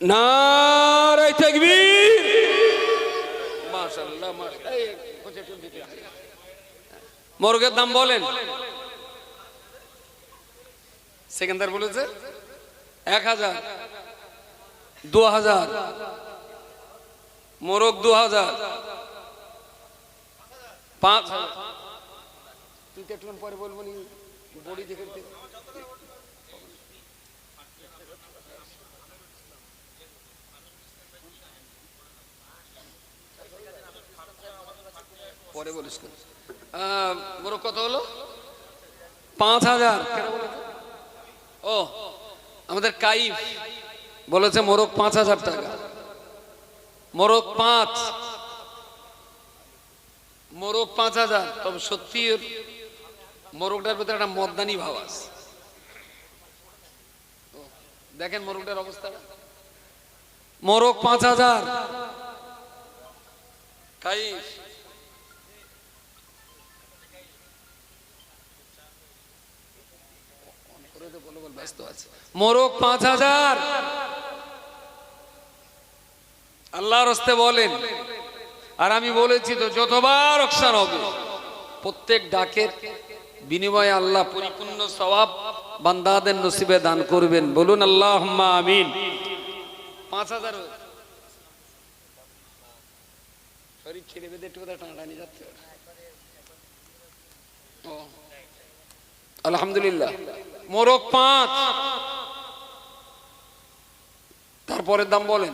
নারাই তাকবীর মাশাআল্লাহ। মোরগের দাম বলেন। সেকেন্দার বলেছে এক হাজার দু হাজার মোরগ দু হাজার পাঁচ হাজার। তুই তো একটু পরে বলব নি বড়ি দেখে পরে বলিস মোরগ কত হলো পাঁচ হাজার। ও আমাদের কাইফ বলেছে মোরগ পাঁচ হাজার টাকা। মোরগ পাঁচ। মোরগ পাঁচ হাজার তবে সত্যি মোরগটার ভিতরে একটা মদ্দানি ভাব আছে। দেখেন মোরগটার অবস্থা। মোরগ পাঁচ হাজার। কাইফ ব্যস্ত আছে। পাঁচ হাজার। আল্লাহর হস্তে বলেন, আর আমি বলেছি তো যতবার অকশান হবে, প্রত্যেক ডাকের বিনিময়ে আল্লাহ পরিপূর্ণ সওয়াব বান্দাদের নসিবে দান করবেন। বলুন আল্লাহ আমিন। পাঁচ হাজার শরীর ছেড়ে বেঁধে একটু টানাটানি যাচ্ছে। ও। আলহামদুলিল্লাহ। মোরগ পাঁচ। তারপরের দাম বলেন।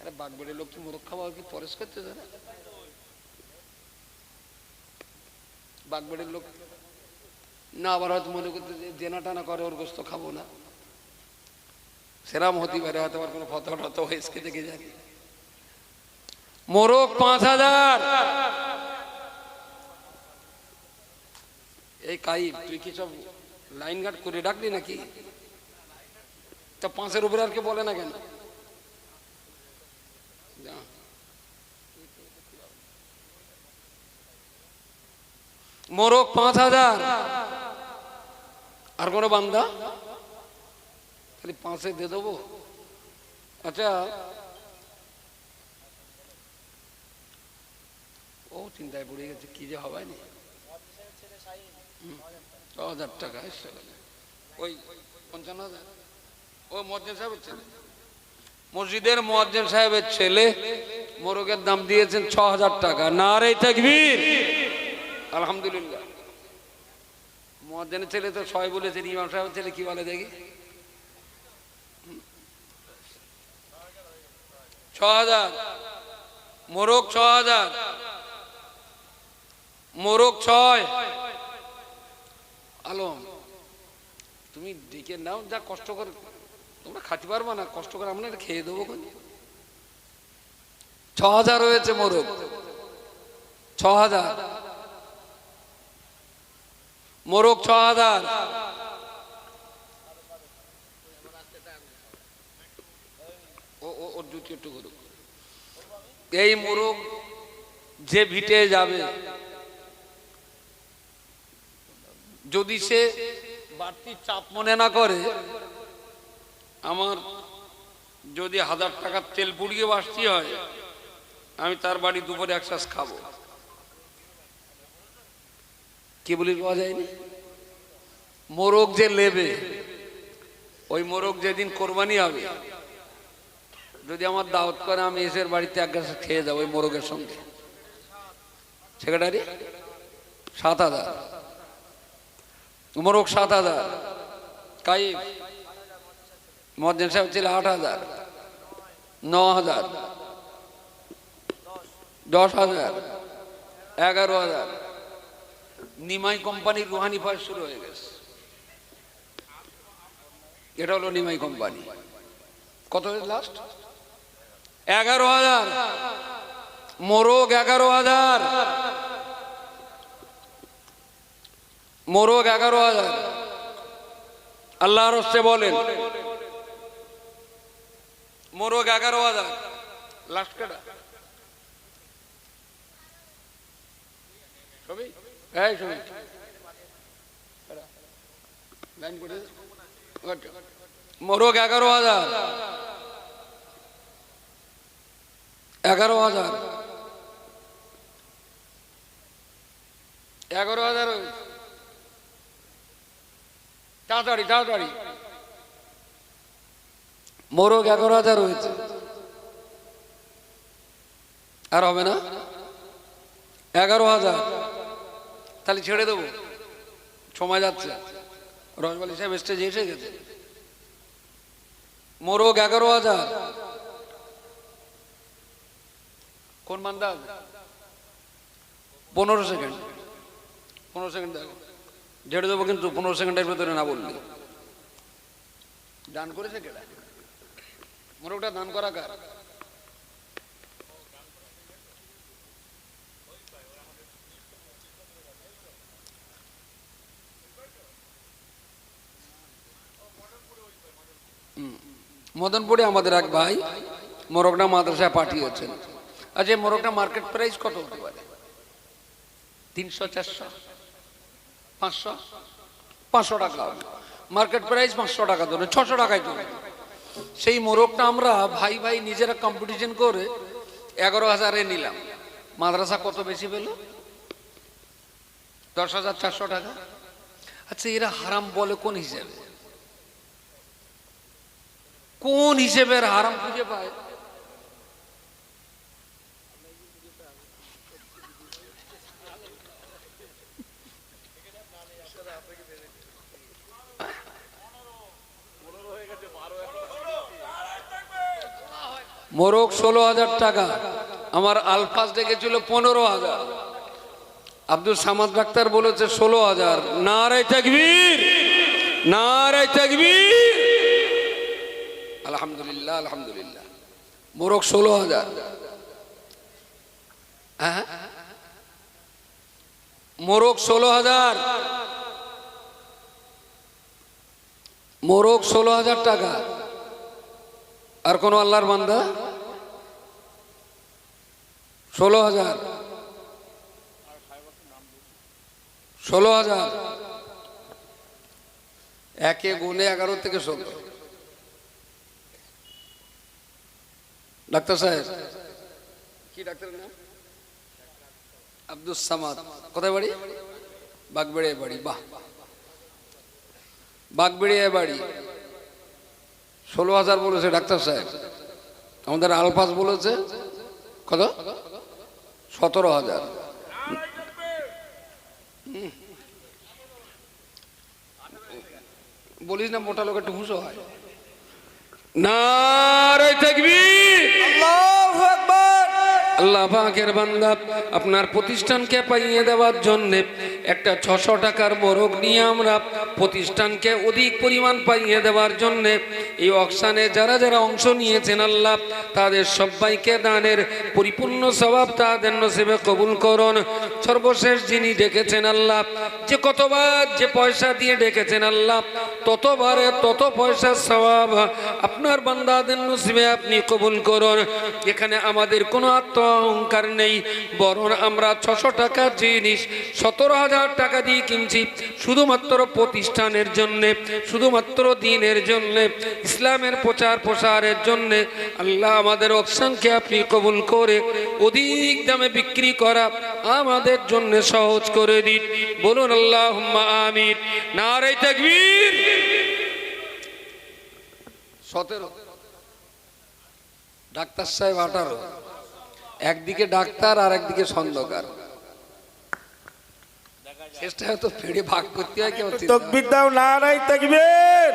আরে লোক কি মোরগ খাওয়া কি পরেশ করতে জানে? বাগবাড়ির লোক না আবার হয়তো মনে করতে জেনা টানা করে ওর গোস্ত খাব না। সেরাম হতে পারে হয়তো আবার কোনো হয়েছে দেখে মোরগ পাঁচ হাজার। এই কাইব তুই কি সব লাইন গার্ড করে ডাকলি নাকি? তা পাঁচের উপরে আর কে বলে না কেন? যা। মোরগ পাঁচ হাজার। আর কোনো বান্দা? খালি পাঁচে দিয়ে দেবো। আচ্ছা। ও চিন্তায় পড়ে গেছে, কি যে হবে না হাজার টাকা, এসে গেল। ওই পঞ্চান্ন হাজার। ও মজ্জেন সাহেবের ছেলে। মসজিদের মোয়াজ্জেম সাহেবের ছেলে মোরগের দাম দিয়েছেন ছ হাজার টাকা। না রে তাকবীর। আলহামদুলিল্লাহ। মোয়াজ্জেনের ছেলে তো ছয় বলেছেন, ইমাম সাহেবের ছেলে কি বলে দেখি? ছ হাজার। মোরগ ছ হাজার। মোরগ ছয়। আলম, তুমি ডেকে নাও, যা কষ্ট করে। তোমরা খাতে পারব না, কষ্ট করে আমরা খেয়ে দেবো ছ হাজার হয়েছে মোরগ। ছ হাজার। মোরগ ছ হাজার। জুতি একটু করুক এই মোরগ যে ভিটে যাবে যদি সে বাড়তি চাপ মনে না করে, আমার যদি হাজার টাকার তেল পুড়িয়ে বাসতি হয়, আমি তার বাড়ি দুপুরে এক শ্বাস খাব। কি বলি পাওয়া যায়নি? মোরগ যে লেবে, ওই মোরগ যেদিন কোরবানি হবে, যদি আমার দাওয়াত করে, আমি এসের বাড়িতে এক গ্লাস খেয়ে যাব ওই মোরগের সঙ্গে। সেক্রেটারি, সাত হাজার। মোরগ সাত হাজার মজ্জেন সাহেব ছিল আট হাজার, ন হাজার, দশ হাজার, এগারো হাজার। নিমাই কোম্পানির রুহানি ফয়েজ শুরু হয়ে গেছে। এটা হলো নিমাই কোম্পানি। কত লাস্ট এগারো হাজার। মোরগ এগারো হাজার। মোরগ এগারো হাজার। আল্লাহর হস্তে বলেন, মোরগ এগারো হাজার। লাস্ট কেটা। মোরগ এগারো হাজার। এগারো হাজার। এগারো হাজার। তাড়াতাড়ি তাড়াতাড়ি। মোরগ এগারো হাজার হয়েছে। আর হবে না? এগারো হাজার। তাহলে ছেড়ে দেবো। সময় যাচ্ছে। রজবালি সাহেব স্টেজে এসে গেছে। মোরগ এগারো হাজার। কোন মান্দা পনেরো সেকেন্ড। পনেরো সেকেন্ড দেখো। ঝেড়ে দেবো কিন্তু পনেরো সেকেন্ডের ভেতরে না বললে। দান করেছে কেটা মোরগটা দান করা কার? মদনপুরে আমাদের এক ভাই মোরগটা মাদ্রাসায় পাঠিয়েছেন। আচ্ছা এই মোরগটা মার্কেট প্রাইস কত হতে পারে? তিনশো চারশো? পাঁচশো? পাঁচশো টাকা। মার্কেট প্রাইস পাঁচশো টাকা ধরে, ছশো টাকায় ধরে। সেই মোরগটা আমরা ভাই ভাই নিজেরা কম্পিটিশন করে এগারো হাজারে নিলাম। মাদ্রাসা কত বেশি পেল? দশ হাজার চারশো টাকা। আচ্ছা এরা হারাম বলে কোন হিসেবে? কোন হিসেবের হারাম খুঁজে পায়? মোরগ ষোলো হাজার টাকা, আমার আলফাজ ডেকেছিল পনেরো হাজার। আব্দুল সামাদ ডাক্তার বলেছে ষোলো হাজার। নারায় তাকবীর নারায় তাকবীর। আলহামদুলিল্লাহ আলহামদুলিল্লাহ। মোরগ ষোলো হাজার। হ্যাঁ? মোরগ ষোলো হাজার। মোরগ ষোলো হাজার টাকা। আর কোন আল্লাহর বান্দা? ষোলো হাজার। ষোলো হাজার। একে গুনে এগারো থেকে ষোলো। ডাক্তার সাহেব, কি ডাক্তার আব্দুল সামাদ। কোথায় বাড়ি? বাগবেড়িয়া বাড়ি। বাহ। বাগবেড়িয়া বাড়ি। ষোলো হাজার বলেছে ডাক্তার সাহেব। আমাদের আলফাজ বলেছে, কত? সতেরো হাজার। বলিস না, মোটা লোক একটু হুঁশো হয়। নারায় রে আকবার আল্লাহ বান্দা আপনার প্রতিষ্ঠানকে পাইয়ে দেওয়ার জন্য একটা ছশো টাকার মোরগ নিয়ে আমরা প্রতিষ্ঠানকে অধিক পরিমাণ পাইয়ে দেওয়ার জন্য এই অকশানে যারা যারা অংশ নিয়েছেন আল্লাহ, তাদের সবাইকে দানের পরিপূর্ণ স্বভাব তাদের নসিবে কবুল করুন। সর্বশেষ যিনি ডেকেছেন আল্লাহ, যে কতবার যে পয়সা দিয়ে ডেকেছেন আল্লাহ, ততবারে তত পয়সার স্বভাব আপনার বান্দাদের নসিবে আপনি কবুল করুন। এখানে আমাদের কোনো আত্ম অহংকার নেই। বরং আমরা ছশো টাকা জিনিস, সতেরো হাজার টাকা দিয়ে কিনছি, শুধুমাত্র প্রতিষ্ঠানের জন্য, শুধুমাত্র দিনের জন্য, ইসলামের প্রচার প্রসারের জন্য। আল্লাহ আমাদের অকশানকে আপনি কবুল করে অধিক দামে বিক্রি করা আমাদের জন্য সহজ করে দিন। বলুন আল্লাহ আমির নারে তাকবীর। সতেরো। ডাক্তার সাহেব আঠারো। একদিকে ডাক্তার আর একদিকে খন্দকার শেষটা হয়তো ফেড়ে ভাগ করতে হয় কেউ তকবির দাও নারাই তাকবীর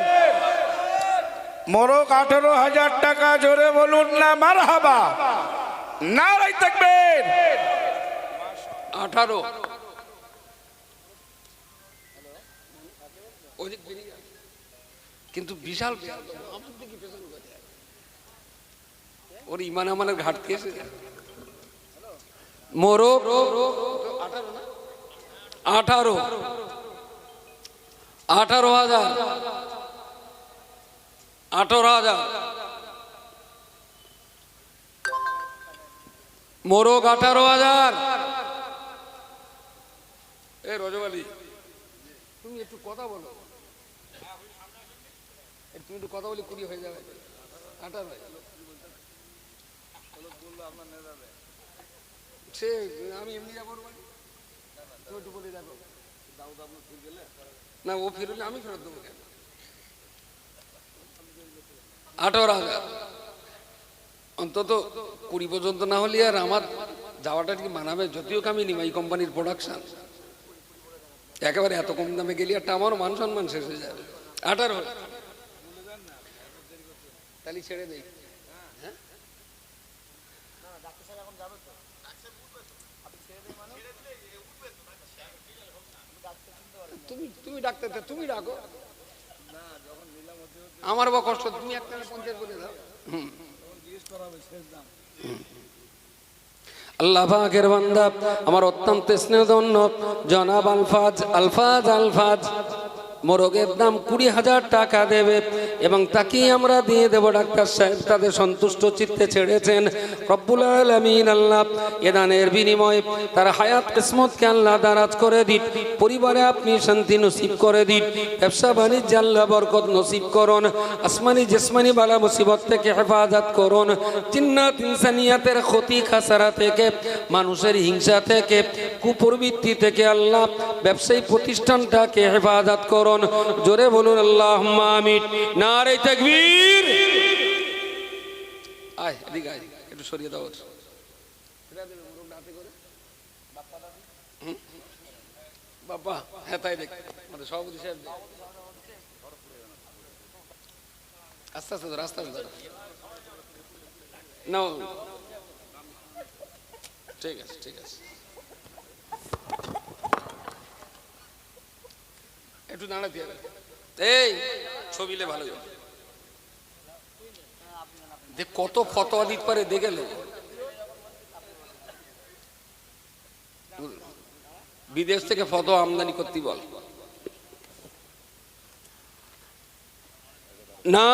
মোরগ আঠারো হাজার টাকা জোরে বলুন না মার হাবা নারাই তাকবীর আঠারো। কিন্তু বিশাল। ওর ইমান আমানের ঘাটতি এসে যায়। মোরগ? আঠারো। আঠারো হাজার। হাজার। মোরগ আঠারো হাজার। এ রজবালি, তুমি একটু কথা বলো। তুমি একটু কথা বলি, কুড়ি হয়ে যাবে। আঠারো। সে, আমি এমনি ও ফিরলে আমি ফেরত দেবো কেন? আঠারো হাজার। অন্তত কুড়ি পর্যন্ত না হলে আর আমার যাওয়াটা কি মানাবে, যদিও কি আমি নিমাই কোম্পানির প্রোডাকশন একেবারে এত কম দামে গেলি একটা আমারও মান সম্মান শেষ হয়ে যাবে আঠারো তাহলে ছেড়ে দেই। তুমি তুমি ডাকতে তুমি ডাকো। আমার বা কষ্ট, তুমি একটা দাও। বান্দা, আমার অত্যন্ত স্নেহধন্য জনাব আলফাজ আলফাজ আলফাজ। মোরগের দাম কুড়ি হাজার টাকা দেবে। এবং তাকেই আমরা দিয়ে দেব ডাক্তার সাহেব। তাদের সন্তুষ্ট চিত্তে ছেড়েছেন। রব্বুল আলমিন আল্লাহ এ দানের বিনিময়ে তার হায়াত কিসমতকে আল্লাহ দারাজ করে দিন। পরিবারে আপনি শান্তি নসিব করে দিন। ব্যবসা বাণিজ্য আল্লাহ বরকত নসিব করুন। আসমানি জেসমানি বালা মুসিবত থেকে হেফাজত করুন। জিন্নাত ইনসানিয়াতের ক্ষতি খাসারা থেকে, মানুষের হিংসা থেকে, কুপ্রবৃত্তি থেকে আল্লাহ ব্যবসায়ী প্রতিষ্ঠানটাকে হেফাজত করুন। জোরে বলুন আল্লাহ আমিন। নারে তাকবীর। আয়, এদিকে আয়, একটু সরিয়ে দাও? বাবা হ্যাঁ তাই দেখ। আমাদের সভাপতি সাহেব আস্তে আস্তে ধরো, আস্তে আস্তে নাও। ঠিক আছে ঠিক আছে। একটু দাঁড়াতে হবে এই ছবিলে ভালো যে কত ফতোয়া দিতে পারে দেখে বিদেশ থেকে ফটো আমদানি করতে বল। না।